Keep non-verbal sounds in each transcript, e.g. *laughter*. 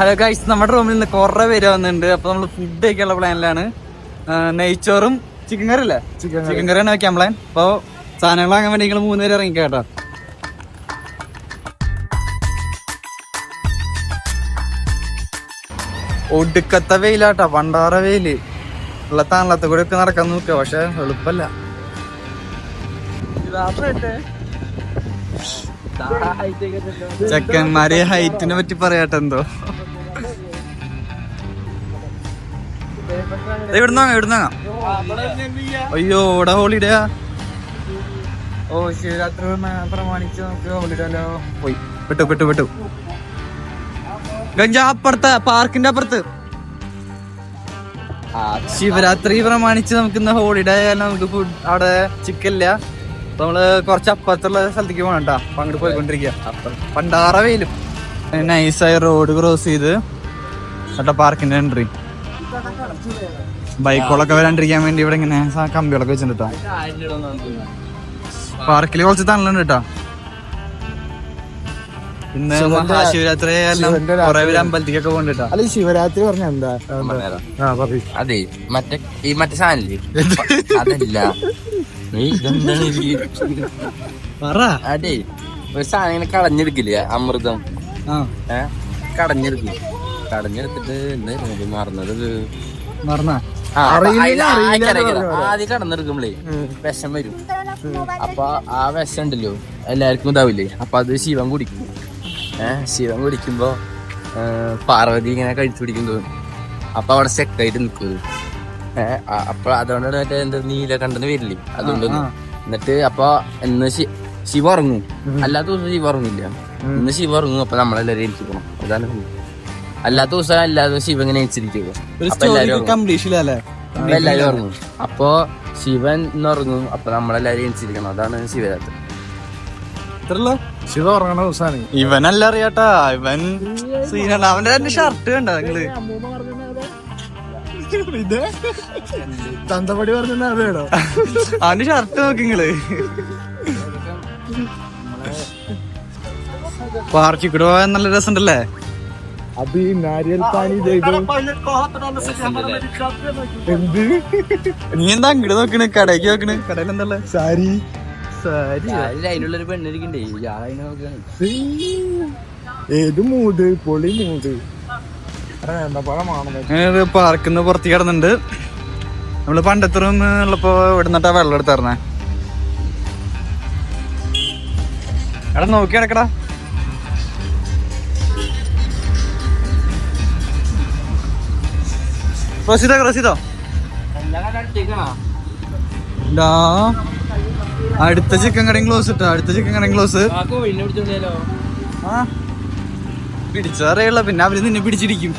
Hello guys നമ്മുടെ റൂമിൽ നിന്ന് കുറെ പേര് വന്നിട്ടുണ്ട്. അപ്പൊ നമ്മൾ ഫുഡ് കഴിക്കാനുള്ള പ്ലാനിലാണ് നെയ്ച്ചോറും ചിക്കൻ കറി അല്ലേ? ചിക്കൻ കറിയാണ് വെക്കാൻ പ്ലാൻ അപ്പൊ സാധനങ്ങൾ വാങ്ങാൻ വേണ്ടി നിങ്ങൾ മൂന്ന് പേര് ഇറങ്ങിക്കോ കേട്ടോ. ഒടുക്കത്തെ വെയിലാട്ടോ പണ്ടാറ വെയിൽ. ഉള്ള താണലത്തെ കൂടെ ഒക്കെ നടക്കാൻ നോക്കുക പക്ഷെ എളുപ്പല്ല. ചെക്കന്മാരെ ഹൈറ്റിനെ പറ്റി പറയാട്ടെ എന്തോ എവിടുന്നാ എവിടുന്നാ അയ്യോ ഇവിടെ ഹോളിഡേ ഓ ശിവരാത്രി പ്രമാ- പ്രമാണിച്ച് നമുക്ക് ഹോളിഡേലോ പോയി. വിട്ടു വിട്ടു വിട്ടു. ഗഞ്ച അപ്പുറത്ത് പാർക്കിന്റെ അപ്പുറത്ത്. ശിവരാത്രി പ്രമാണിച്ച് നമുക്ക് ഇന്ന് ഹോളിഡേ ആയാലും നമുക്ക് ഫുഡ് അവിടെ ചിക്കൻ ഇല്ല. അപ്പൊ നമ്മൾ കുറച്ച് അപ്പുറത്തുള്ള സ്ഥലത്തേക്ക് പോകണം കേട്ടോ. അപ്പൊ അങ്ങോട്ട് പോയിക്കൊണ്ടിരിക്കുക പണ്ടാറ വെയിലും. നൈസായി റോഡ് ക്രോസ് ചെയ്ത്. കേട്ടോ പാർക്കിന്റെ എൻട്രി ബൈക്കുകളൊക്കെ വരാണ്ടിരിക്കാൻ വേണ്ടി ഇവിടെ ഇങ്ങനെ കമ്പികളൊക്കെ വെച്ചിട്ടുണ്ട് പാർക്കിൽ കുറച്ച് തണലുണ്ട് കേട്ടോ ഇന്ന് മഹാശിവരാത്രി കുറെ പേര്. അമ്പലത്തിക്കൊക്കെ കൊണ്ടിട്ടാ അല്ല ശിവരാത്രി പറഞ്ഞ എന്താ? അതെ മറ്റേ ഈ മറ്റേ സാധനല്ലേ? അതല്ല. അതെ ഒരു സാധനം ഇങ്ങനെ കളഞ്ഞെടുക്കില്ലേ അമൃതം? ആ. ഏ ഇന്ന് കടഞ്ഞെടുത്തിട്ട് എന്തായിരുന്നു മറന്നത്. എന്ന് ആദ്യം കടന്നെടുക്കുമ്പളേ വിഷം വരും. അപ്പൊ ആ വിഷം ഉണ്ടല്ലോ എല്ലാവർക്കും ഇതാവില്ലേ? അപ്പൊ അത് ശിവൻ കുടിക്കും. ഏഹ് ശിവൻ കുടിക്കുമ്പോ പാർവതി ഇങ്ങനെ കഴിച്ചു പിടിക്കും തോന്നും. അപ്പൊ അവിടെ സെക്കായിട്ട് നിൽക്കും ഏഹ് അപ്പൊ അതുകൊണ്ടാണ് മറ്റേ എന്താ നീല കണ്ടെന്ന് വരില്ലേ? അതുകൊണ്ട് എന്നിട്ട് അപ്പൊ ഇന്ന് ശിവ ഉറങ്ങും. അല്ലാത്ത ദിവസം ശിവ ഉറങ്ങില്ല. ഇന്ന് ശിവ ഉറങ്ങും. അപ്പൊ നമ്മളെല്ലാരും ഇരിക്കണം അതാണ്. അല്ലാത്ത ദിവസം അല്ലാതെ ശിവ ഇങ്ങനെ എണീച്ചിരിക്കും ഒരു അപ്പൊ എല്ലാരും ഉറങ്ങും. എല്ലാരും അപ്പൊ ശിവൻ ഉറങ്ങും. അപ്പൊ നമ്മളെല്ലാരും എണീച്ചിരിക്കണം. അതാണ് ശിവരാത്രി. ഇത്രല്ലോ ശിവ ഉറങ്ങണ ദിവസമാണ് ഇവനല്ല അറിയാട്ടാ. ഇവൻ സീനാണ്. അവന്റെ രണ്ട് ഷർട്ട് കണ്ടോ നിങ്ങൾ? ഇത്? തന്തപടി പറഞ്ഞ അതേടോ അവന്റെ ഷർട്ട് നോക്കി നിങ്ങൾ. *laughs* പാർക്കിൽ കൂടെ നല്ല രസമുണ്ടല്ലേ? അത് ഈ നാരിയൽ പാനി ചെയ്തു. എന്ത്? നീ എന്താ അങ്ങോട്ട് നോക്കണ്? കടയ്ക്ക് നോക്കണ്? കടയിൽ എന്തല്ലേ സാരി. സാരി. അതിനുള്ളൊരു പെണ്ണിരിക്കണ്ടേ? ഏത് പൊളി നിന്ന് പുറത്തേക്ക് കിടന്നുണ്ട്. നമ്മൾ പണ്ടത്തെ ഉള്ളപ്പോ ഇവിടുന്നിട്ടാ വെള്ളം എടുത്തറിഞ്ഞേ എടാ നോക്കി കിടക്കടാ ക്രോസ് ചെയ്തോ ക്രോസ് ചെയ്തോ അടുത്ത ചിക്കൻ കടയും ക്ലോസ് ഇട്ടോ? അടുത്ത ചിക്കൻ കടയും ക്ലോസ് ആ. പിടിച്ചറിയുള്ള പിന്നെ അവർ നിന്നെ പിടിച്ചിരിക്കും.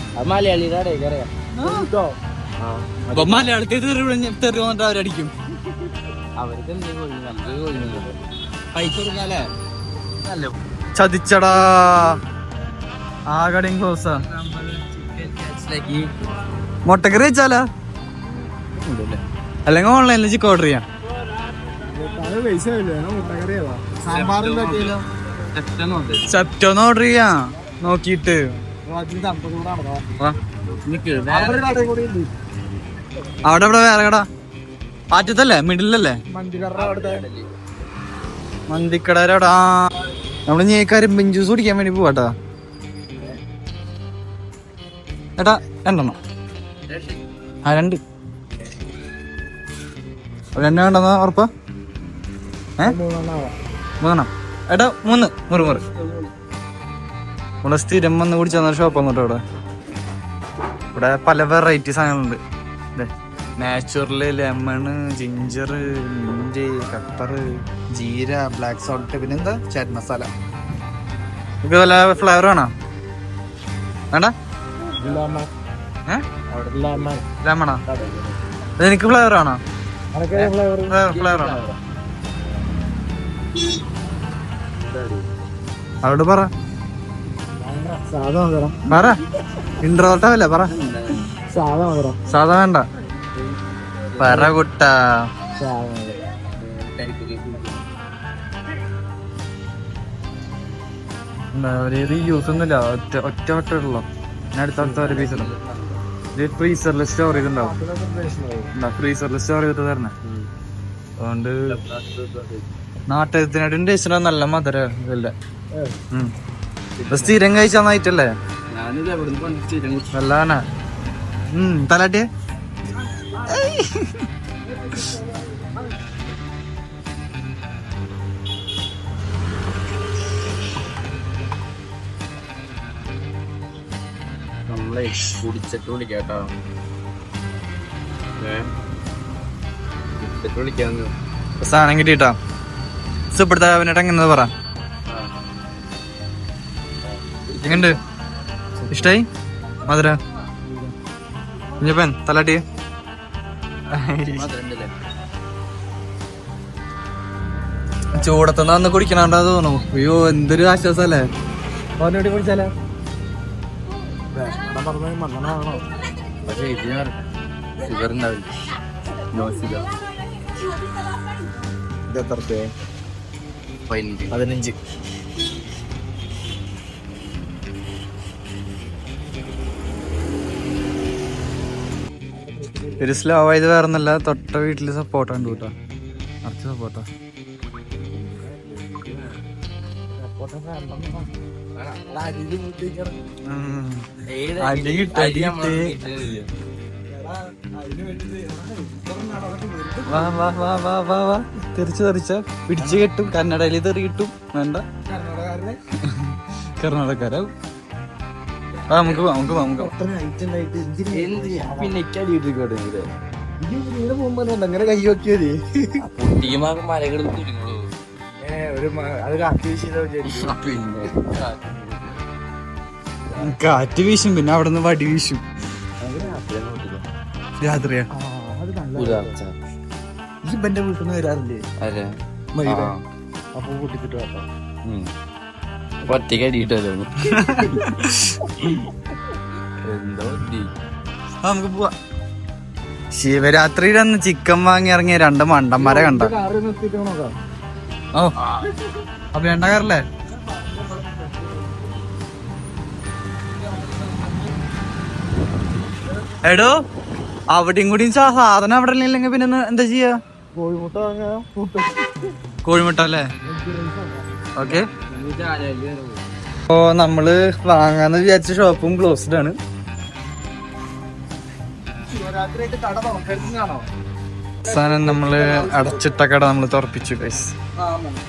അപ്പൊ മലയാളത്തെ തെറി വന്നിട്ട് അവരടിക്കും. പൈസ കൊടുക്കാല്ലേ? ചതിച്ചടാ. ആ കടയും ക്ലോസാ മുട്ടക്കറി വെച്ചാലോ അല്ലെങ്കിൽ ഓൺലൈനിൽ ചിക്കൻ ഓർഡർ ചെയ്യാം. സെപ്റ്റോന്ന് ഓർഡർ ചെയ്യാം. നോക്കിയിട്ട്. വാ. അവിടെ ഇവിടെ വേറെ കട. ആറ്റത്തല്ലേ? മിഡിലല്ലേ? മന്തിക്കടാ മന്തിക്കടയുടെ ആ. നമ്മൾ നീ ബിഞ്ചൂസ് ജ്യൂസ് കുടിക്കാൻ വേണ്ടി പോവാട്ടാ. ഏട്ടാ രണ്ടെണ്ണം. ആ രണ്ട്. രണ്ട് വേണ്ടെന്നാ ഉറപ്പാ? ഏ? മൂന്നെണ്ണം. ഏട്ടാ മൂന്ന്. മുറി മുറി. ഇവിടെ സ്ഥിരം വന്ന് കുടിച്ചാൽ ഷോപ്പ് വന്നിട്ടോ ഇവിടെ ഇവിടെ പല വെറൈറ്റി സാധനങ്ങളുണ്ട്. നാച്ചുറൽ ലെമണ് ജിഞ്ചർ മിഞ്ചി പെപ്പർ ജീര ബ്ലാക്ക് സോൾട്ട് പിന്നെ എന്താ? ചാറ്റ് മസാല ഇത് വല്ല ഫ്ലേവർ വേണോ? വേണ്ട? ലെമണോ? അത്. എനിക്ക് ഫ്ലേവർ ആണോ? ഫ്ലേവർ? ആണോ? അവിടെ പറ. പറ. ഇൻട്രോട്ടല്ല പറ. സാധാ വേണ്ട. പറ കുട്ട. സാധാ യൂസ് ഒന്നുമില്ല. ഒറ്റ ഒറ്റ വട്ടമുള്ളൂ ഞാൻ അടുത്ത അടുത്ത ഒരു പീസ് ഇടും. ഇത് ഫ്രീസറിൽ സ്റ്റോർ ചെയ്തിട്ടുണ്ടാവും. ഫ്രീസറിൽ സ്റ്റോർ ചെയ്തിട്ട് തരണേ അതുകൊണ്ട് നാട്ടകത്തിനായിട്ടും ടേസ്റ്റിന് നല്ല മധുര ഇതല്ല സ്ഥിരം കഴിച്ചാൽ നന്നായിട്ടല്ലേ നല്ലതാണ്. ഉം തലാട്ടിയെ. നമ്മളെ കുടിച്ചിട്ട് വിളിക്കാട്ടോ ഏ? കുടിച്ചിട്ട് വിളിക്കാന്ന് സാധനം കിട്ടിട്ടാ സുപ്പെടുത്ത അവനായിട്ട് എങ്ങനെ പറ. എങ്ങണ്ട് ഇഷ്ടായി? മധുര? കുഞ്ഞപ്പൻ തലാട്ടി? ചൂടത്തുനിന്ന് വന്ന് കുടിക്കണണ്ടാ തോന്നുന്നു. അയ്യോ എന്തൊരു ആശ്വാസല്ലേ? കുടിച്ചാലേ? കുടിച്ചാലോ പറഞ്ഞ മണ്ണനാണോ പക്ഷേ ഇതിന് ഷുഗർ ഉണ്ടാവില്ല നോ ഷുഗർ ഇത് എത്ര പതിനഞ്ച് ഒരു സ്ലോ ആയത് വേറെ ഒന്നല്ല തൊട്ട വീട്ടിൽ സപ്പോർട്ട് ഉണ്ട് കേട്ടോ. നിറച്ച് സപ്പോർട്ടാ കിട്ടി. വാ വാ വാ വാ വാ വാ. തെറിച്ച് തെറിച്ച. പിടിച്ചു കെട്ടും. കന്നഡയിൽ തെറി കിട്ടും. വേണ്ട. കർണാടകക്കാരാവും. ആ നമുക്ക് നമുക്ക് നമുക്ക്. പിന്നെ അങ്ങനെ കൈ നോക്കിയത് മലകൾ തുടിക്കുള്ളൂ ഒരു മ- അത് കാക്കി വീശിയതാ വിചാരിക്കും. പിന്നെ. കാറ്റ് വീശും പിന്നെ അവിടെ നിന്ന് വടി വീശും. രാത്രിയാ. ഈ വീട്ടിൽ നിന്ന് വരാറില്ലേ? മയിൽ. അപ്പൊ കൂട്ടിക്കിട്ട് കേട്ടോ ഉം. ഒറ്റയ്ക്ക് അടിയിട്ടല്ലോ എന്തോ നമുക്ക് പോവാ. ശിവരാത്രിയുടെ അന്ന് ചിക്കൻ വാങ്ങി ഇറങ്ങിയ രണ്ട് മണ്ടന്മാരെ കണ്ടോ? ഓ. അപ്പൊ വേണ്ട കാറല്ലേ എടോ അവിടെയും കൂടി സാധനം അവിടെ ഇല്ലെങ്കിൽ പിന്നെ എന്താ ചെയ്യാ? കോഴിമുട്ട വാങ്ങാം. കോഴിമുട്ട അല്ലേ? ഓക്കെ. അപ്പോ നമ്മൾ വാങ്ങാന്ന് വിചാരിച്ച ഷോപ്പും ക്ലോസ്ഡ് ആണ്. ശിവരാത്രിയായിട്ട് കട തുറക്കരുതെന്നാണോ? അവസാനം നമ്മൾ അടച്ചിട്ട കട നമ്മൾ തുറപ്പിച്ചു ഗൈസ്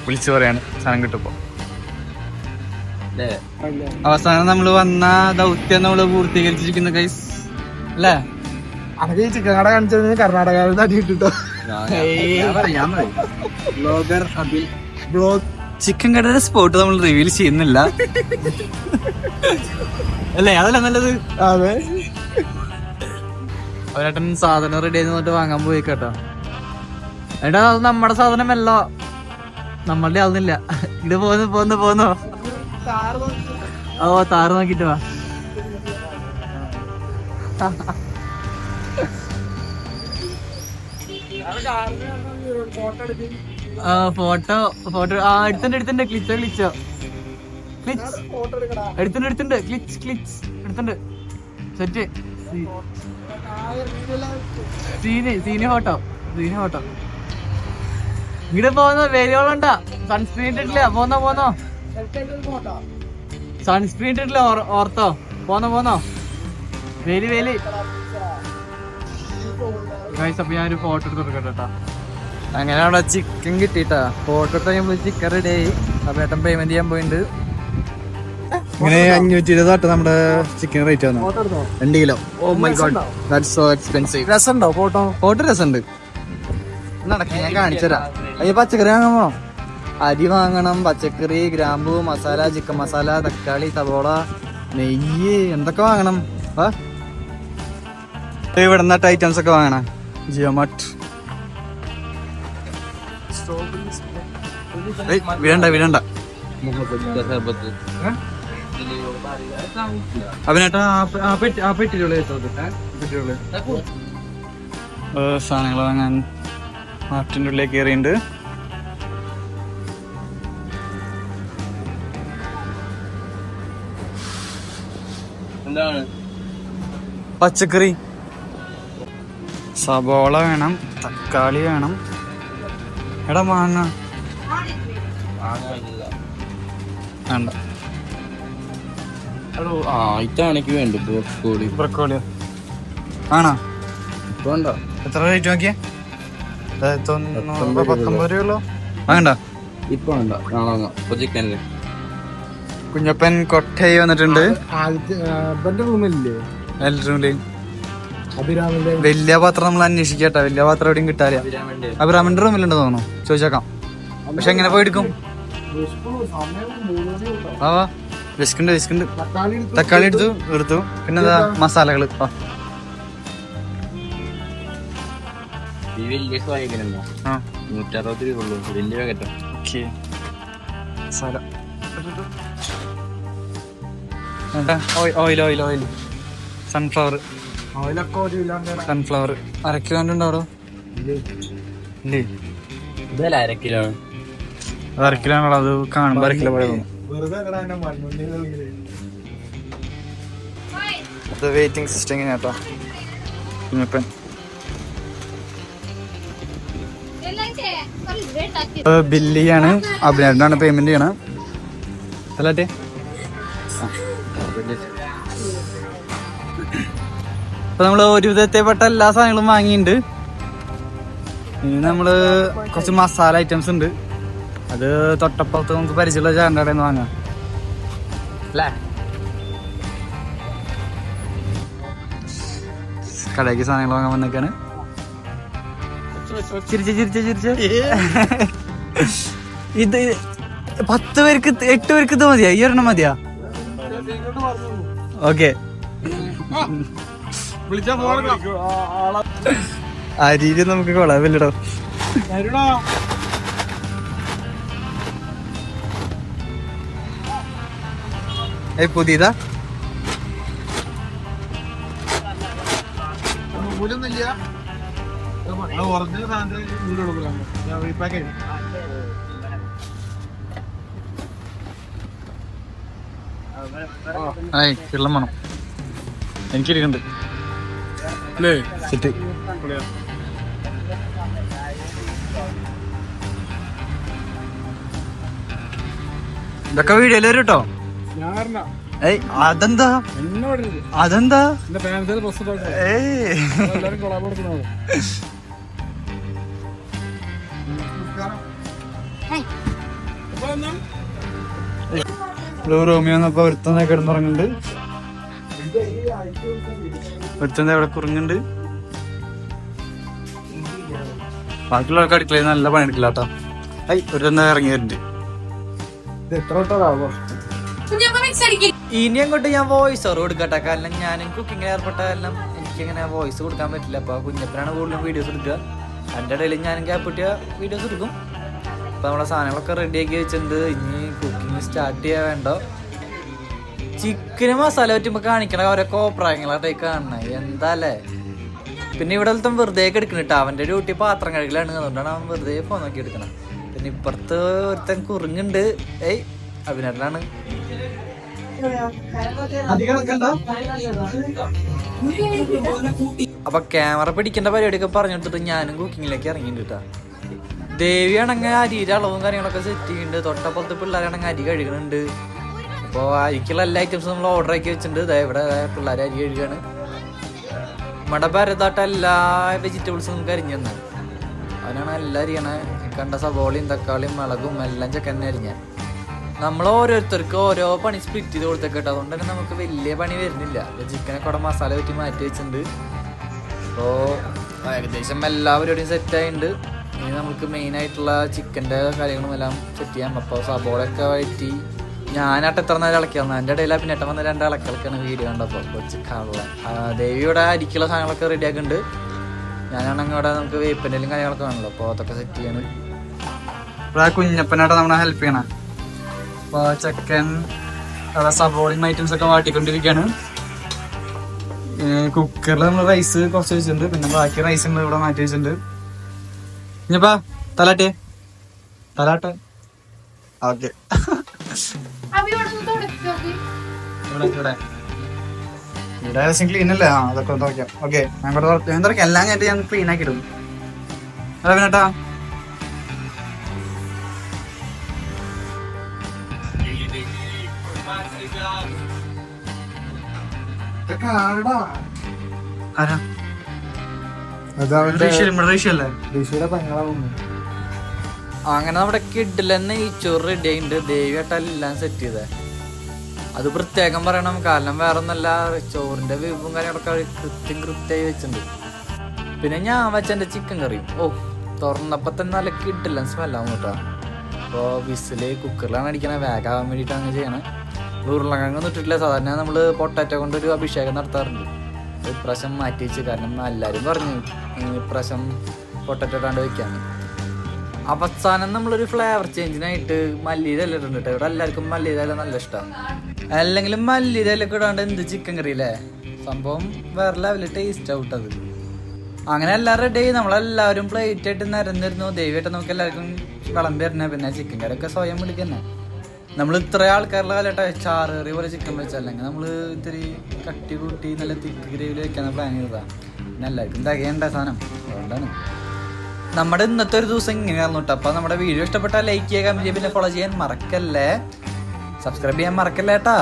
വിളിച്ചു പറയാണ് സാധനം കിട്ടുമ്പോ? അവസാനം നമ്മൾ വന്ന ദൗത്യം നമ്മൾ പൂർത്തീകരിച്ചിരിക്കുന്ന ഗൈസ് അല്ലേ? അതൊക്കെ ഈ ചിക്കൻ കട കാണിച്ചത് കർണാടകയിൽ കിട്ടിട്ടോ ബ്ലോഗർ അബിൽ. ബ്ലോഗ് ചിക്കൻ കടയുടെ സ്പോട്ട് നമ്മൾ റിവീൽ ചെയ്യുന്നില്ല. *laughs* അല്ലേ? അതല്ല നല്ലത്. അതെ. അവരേട്ടൻ സാധനം റെഡി ആയി നിന്നിട്ട് വാങ്ങാൻ പോയി കേട്ടോ ഏട്ടാ അത് നമ്മുടെ സാധനമല്ല. നമ്മളുടെ ആവുന്നില്ല ഇത് പോന്നു പോന്നു പോന്നു. ഓ താറ് നോക്കിട്ട് വാ. Photo photo. ആ എടുത്തുണ്ട് എടുത്തുണ്ട് ക്ലിച്ചോ ക്ലിച്ചോ ക്ലിച്ച് എടുത്തുണ്ട് എടുത്തുണ്ട് ക്ലിച്ച് ക്ലിച്ച് എടുത്തുണ്ട് set scene scene photo scene photo ഇങ്ങോട്ട് പോകുന്നോ സൺസ്ക്രീൻ ഇട്ടിട്ടില്ല പോന്നോ പോന്നോ. സൺസ്ക്രീൻ ഇട്ടിട്ടില്ല ഓർ- ഓർത്തോ. പോന്നോ പോന്നോ. വേലി വേലി. ഗൈസ് അപ്പൊ ഞാനൊരു ഫോട്ടോ എടുത്ത് കൊടുക്കട്ടെ കേട്ടോ അങ്ങനെ ചിക്കൻ കിട്ടിട്ടാ ഫോട്ടോ എടുത്ത് നമ്മൾ ചിക്കൻ റെഡി ആയി. അപ്പൊ ഏട്ടൻ പേയ്മെന്റ് ചെയ്യാൻ പോയിട്ടുണ്ട് ഇങ്ങനെ അഞ്ഞൂറ്റി ഇരുപത് തൊട്ട് നമ്മുടെ ചിക്കൻ റേറ്റ് വന്നു രണ്ട് kilo. Oh my God that's so expensive രസമുണ്ടോ photo photo രസമുണ്ട്. നടക്കി ഞാൻ കാണിച്ചുതരാം. അയ്യോ പച്ചക്കറി വാങ്ങണോ അരി വാങ്ങണം പച്ചക്കറി ഗ്രാമ്പു മസാല ചിക്കൻ മസാല തക്കാളി സവോള നെയ്യ് എന്തൊക്കെ വാങ്ങണം? വാ ഇവിടെ നിന്നിട്ട് ഐറ്റംസ് ഒക്കെ വാങ്ങണം. ജിയോമട്ട് വിടണ്ട വിടണ്ട. അവനേട്ടാ ആ പെട്ടി ആ പെട്ടിയിലുള്ള പെട്ടിയുള്ള സാധനങ്ങൾ വാങ്ങാൻ മാർട്ടിന്റെ ഉള്ളിലേക്ക് കയറിയിട്ടുണ്ട് എന്താണ്? പച്ചക്കറി. സബോള വേണം തക്കാളി വേണം. എടാ മാങ്ങ. വേണ്ട. ഇതാണെങ്കിൽ വേണ്ട ബ്രോക്കോളി. ബ്രക്കോളിയോ? ആണോ? ഇപ്പൊ ഉണ്ടോ എത്ര റേറ്റ് നോക്കിയേ? പത്തൊമ്പത് രൂപയുള്ളൂ വേണ്ട ഇപ്പൊ ഉണ്ടോ നാളെ ഇപ്പൊ ചിക്കനിൽ. കുഞ്ഞപ്പൻ കൊട്ടയി വന്നിട്ടുണ്ട്. എല്ലാവരും വലിയ പാത്രം നമ്മൾ അന്വേഷിക്കട്ടെ. വലിയ പാത്രം എവിടെയും കിട്ടാറില്ല. അഭിരാമന്റെ. റൂമിലുണ്ട് തോന്നുന്നു. ചോദിച്ചേക്കാം. പക്ഷെ എങ്ങനെ പോയി എടുക്കും. ആ വിസ്കുണ്ട് വിസ്കുണ്ട് തക്കാളി എടുത്ത് എടുത്തു. പിന്നെ മസാലകൾ നൂറ്ററുപത് രൂപ ഉള്ളൂ. വലിയ പാക്കറ്റാ ഓക്കെ. മസാല. ഏട്ടാ oil oil oil. Sunflower sunflower അര കിലോ ഉണ്ടോ ഇല്ലേ? അത് കാണുമ്പോ കിലോ ആണല്ലോ അത് കാണുമ്പോൾ അര കിലോ പോലെ ഇത് വെയിറ്റിംഗ് സിസ്റ്റം എങ്ങനെയാ കേട്ടോ കുഞ്ഞപ്പൻ. ബില്ലിയാണ് അഭിനേട്ടനാണ് പേയ്മെന്റ് ചെയ്യണം. അല്ലാട്ടെ. അപ്പൊ നമ്മൾ ഒരു വിധത്തെപ്പെട്ട എല്ലാ സാധനങ്ങളും വാങ്ങിയിട്ടുണ്ട് ഇനി നമ്മൾ കുറച്ച് മസാല ഐറ്റംസ് ഉണ്ട് അത് തൊട്ടപ്പുറത്ത് നമുക്ക് പരിചയമുള്ള നിന്ന് വാങ്ങാം. അല്ലേ? കടയ്ക്ക് സാധനങ്ങൾ വാങ്ങാൻ വന്നേക്കാണ്. ചിരിച്ച ചിരിച്ച ചിരിച്ച. ഇത് പത്ത് പേർക്ക് എട്ട് പേർക്ക് ഇത് മതിയാ? ഈ ഒരെണ്ണം മതിയാ? ഓക്കെ. രീതി നമുക്ക് കൊള്ളാവില്ലടോ തരുടാ. പുതിയതാ സാധനത്തിന് ചെയ്യും. ആയി വെള്ളം വേണം. എനിക്കിരിക്കണ്ട് അല്ലേ? സെറ്റ് ഇതൊക്കെ വീഡിയോയിൽ വരും കേട്ടോ ഏയ് അതെന്താ? ഏയ്. റോമിയോ ഒരുത്തന്നെ കിടന്നുറങ്ങുന്നുണ്ട്. ഒരുത്തന്നെ ഇവിടെ കുറുങ്ങുന്നുണ്ട്. ബാക്കിയുള്ളവർക്ക് അടുക്കളയിൽ നല്ല പണിയെടുക്കില്ല കേട്ടോ. ഐ ഒരു ഇറങ്ങി വരുന്നുണ്ട് ഇത് എത്ര വട്ടമാവോ ഇനി അങ്ങോട്ട് ഞാൻ വോയിസ് ഓർ കൊടുക്കട്ടെ. കാരണം ഞാനും കുക്കിങ്ങിൽ ഏർപ്പെട്ട കാരണം എനിക്കിങ്ങനെ വോയിസ് കൊടുക്കാൻ പറ്റില്ല. അപ്പോൾ കുഞ്ഞപ്പനാണ് കൂടുതലും വീഡിയോസ് എടുക്കുക. അതിന്റെ ഇടയിൽ ഞാനും ക്യാപ്പിട്ടിയ വീഡിയോസ് എടുക്കും. അപ്പോൾ നമ്മളെ സാധനങ്ങളൊക്കെ റെഡിയാക്കി വെച്ചിട്ടുണ്ട്. ഇനി കുക്കിംഗ് സ്റ്റാർട്ട് ചെയ്യാൻ വേണ്ട. ചിക്കന് മസാല പറ്റുമ്പോൾ കാണിക്കണ ഓരോ കോപ്രായങ്ങളായിട്ടേ കാണണം എന്താല്ലേ? പിന്നെ ഇവിടെ ഒരുത്തൻ വെറുതെ എടുക്കണം കേട്ടോ അവന്റെ ഡ്യൂട്ടി പാത്രം കഴുകലാണ്. അതുകൊണ്ടാണ് അവൻ വെറുതെ ഫോൺ നോക്കി എടുക്കണം. പിന്നെ ഇപ്പുറത്ത് ഒരുത്തൻ കുറുങ്ങുണ്ട്. ഏയ് അഭിനേട്ടനാണ്. അപ്പൊ ക്യാമറ പിടിക്കേണ്ട പരിപാടിയൊക്കെ പറഞ്ഞു കൊടുത്തിട്ട് ഞാനും കുക്കിങ്ങിലേക്ക് ഇറങ്ങിയിട്ടുണ്ട് ദേവിയാണ് ദേവിയാണെങ്കിൽ അരിയുടെ അളവും കാര്യങ്ങളൊക്കെ സെറ്റ് ചെയ്യുന്നുണ്ട് തൊട്ടപ്പുറത്ത് പിള്ളേരാണെങ്കിൽ അരി കഴുകുന്നുണ്ട് അപ്പോൾ അരിക്കുള്ള എല്ലാ ഐറ്റംസും നമ്മൾ ഓർഡർ ആക്കി വെച്ചിട്ടുണ്ട്. ഇവിടെ പിള്ളേർ അരി കഴുകുകയാണ് നമ്മുടെ ഭരതാട്ട എല്ലാ വെജിറ്റബിൾസും നമുക്ക് അരിഞ്ഞു തന്നെ അവനാണ് എല്ലാം അരിയണേ. കണ്ട സവോളയും തക്കാളിയും മുളകും എല്ലാം ചെക്കന്നെ അരിഞ്ഞ. നമ്മൾ ഓരോരുത്തർക്ക് ഓരോ പണി സ്പ്ലിറ്റ് ചെയ്ത് കൊടുത്തേക്ക് കേട്ടോ. അതുകൊണ്ട് തന്നെ നമുക്ക് വലിയ പണി വരുന്നില്ല. ചിക്കനെ അവിടെ മസാല പറ്റി മാറ്റി വെച്ചിട്ടുണ്ട്. അപ്പോൾ ഏകദേശം എല്ലാവരോടും പരിപാടിയും സെറ്റ് ആയിട്ടുണ്ട്. ഇനി നമുക്ക് മെയിൻ ആയിട്ടുള്ള ചിക്കന്റെ കാര്യങ്ങളും എല്ലാം സെറ്റ് ചെയ്യാം. അപ്പോൾ സബോളൊക്കെ വഴറ്റി ഞാനാട്ട് എത്ര നേരം ഇളക്കിയാണ് എന്റെ ഇടയിൽ പിന്നെ വന്ന രണ്ട് ഇളക്കിളക്കാണ് വീഡിയോ കണ്ടപ്പോൾ കൊച്ചു കള്ള. ദേവിയുടെ അരിക്കുള്ള സാധനങ്ങളൊക്കെ റെഡി ആക്കുന്നുണ്ട്. ഞാനാണെങ്കിൽ ഇവിടെ നമുക്ക് വേപ്പിന്റെ കാര്യങ്ങളൊക്കെ വേണമല്ലോ അപ്പോൾ അതൊക്കെ സെറ്റ് ചെയ്യാണ്. കുഞ്ഞപ്പനായിട്ട് നമ്മളെ ഹെൽപ്പ് ചെയ്യണം. അപ്പോൾ ചെക്കൻ സബോളിയും ഐറ്റംസ് ഒക്കെ വാട്ടിക്കൊണ്ടിരിക്കുകയാണ് കുക്കറിൽ നമ്മൾ റൈസ് കുറച്ച് വെച്ചിട്ടുണ്ട്. പിന്നെ ബാക്കി റൈസ് നമ്മൾ ഇവിടെ മാറ്റി വെച്ചിട്ടുണ്ട്. ഇനിപ്പാ തലാട്ടെ? തലാട്ടെ? ഓക്കെ. ഇവിടെ ഇവിടെ ഇവിടെ. ഏകദേശം ക്ലീൻ അല്ലേ? ആ അതൊക്കെ നോക്കാം ഓക്കെ ഞാൻ കൂടെ തുറ- ഞാൻ എല്ലാം കഴിഞ്ഞിട്ട് ഞാൻ ക്ലീൻ ആക്കി ഇടും പിന്നെട്ടാ പിന്നട്ടാ. അങ്ങനെ നമ്മുടെ കിഡിലെന്നെ ഈ ചോറ് റെഡി ആയിട്ടുണ്ട് ദേവിയായിട്ടെല്ലാം സെറ്റ് ചെയ്തേ. അത് പ്രത്യേകം പറയണം. കാരണം വേറെ ഒന്നല്ല ചോറിന്റെ വീപ്പും കാര്യങ്ങളൊക്കെ കൃത്യം കൃത്യമായി വെച്ചിട്ടുണ്ട്. പിന്നെ ഞാൻ വെച്ച എന്റെ ചിക്കൻ കറി ഓ തുറന്നപ്പോ തന്നെ നല്ല കിട്ടില്ല സ്മെല്ലാവും കേട്ടോ. അപ്പോൾ വിസിൽ കുക്കറിലാണ് അടിക്കണേ. വേഗം ആവാൻ വേണ്ടിയിട്ടാണ് ചെയ്യണേ. ഉരുളക്കിഴങ്ങ് ഇട്ടിട്ടില്ല സാധാരണ നമ്മൾ പൊട്ടാറ്റോ കൊണ്ടൊരു അഭിഷേകം നടത്താറുണ്ട്. ഇപ്രാവശ്യം മാറ്റി വെച്ച്. കാരണം എല്ലാവരും പറഞ്ഞു "ഈ ഇപ്രാവശ്യം പൊട്ടാറ്റോ ഇട്ടാണ്ട് വെക്കാന്ന്. അവസാനം നമ്മളൊരു ഫ്ലേവർ ചേഞ്ചിനായിട്ട് മല്ലിയില ഇട്ടിട്ടുണ്ട് ഇവിടെ എല്ലാവർക്കും മല്ലിയില ഇല നല്ല ഇഷ്ടമാണ് അല്ലെങ്കിലും മല്ലിയില ഇലൊക്കെ ഇടാണ്ട് എന്ത് ചിക്കൻ കറി അല്ലേ സംഭവം വേറെ ലെവലിൽ ടേസ്റ്റ് ഔട്ടത് അങ്ങനെ എല്ലാം റെഡി നമ്മളെല്ലാവരും പ്ലേറ്റ് ആയിട്ട് നിരന്നിരുന്നു. ദൈവമായിട്ട് നമുക്ക് എല്ലാവർക്കും വിളമ്പി തരണേ പിന്നെ ചിക്കൻ കറിയൊക്കെ സ്വയം വിളിക്കുന്നേ. നമ്മൾ ഇത്ര ആൾക്കാരുടെ കാലഘട്ടം ചാറ് കറി പോലെ ചിക്കൻ വെച്ചല്ലെങ്കിൽ നമ്മൾ ഇത്തിരി കട്ടി കൂട്ടി നല്ല തിക്ക് ഗ്രേവിയിൽ വെക്കാൻ പ്ലാൻ ചെയ്തതാ. നല്ല എല്ലാവർക്കും തികയണ്ട സാധനം? അതുകൊണ്ടാണ്. നമ്മുടെ ഇന്നത്തെ ഒരു ദിവസം ഇങ്ങനെയായിരുന്നു കേട്ടോ അപ്പോൾ നമ്മുടെ വീഡിയോ ഇഷ്ടപ്പെട്ടാൽ ലൈക്ക് ചെയ്യുക കമന്റ് ചെയ്യുക പിന്നെ ഫോളോ ചെയ്യാൻ മറക്കല്ലേ? സബ്സ്ക്രൈബ് ചെയ്യാൻ മറക്കല്ലേ കേട്ടാ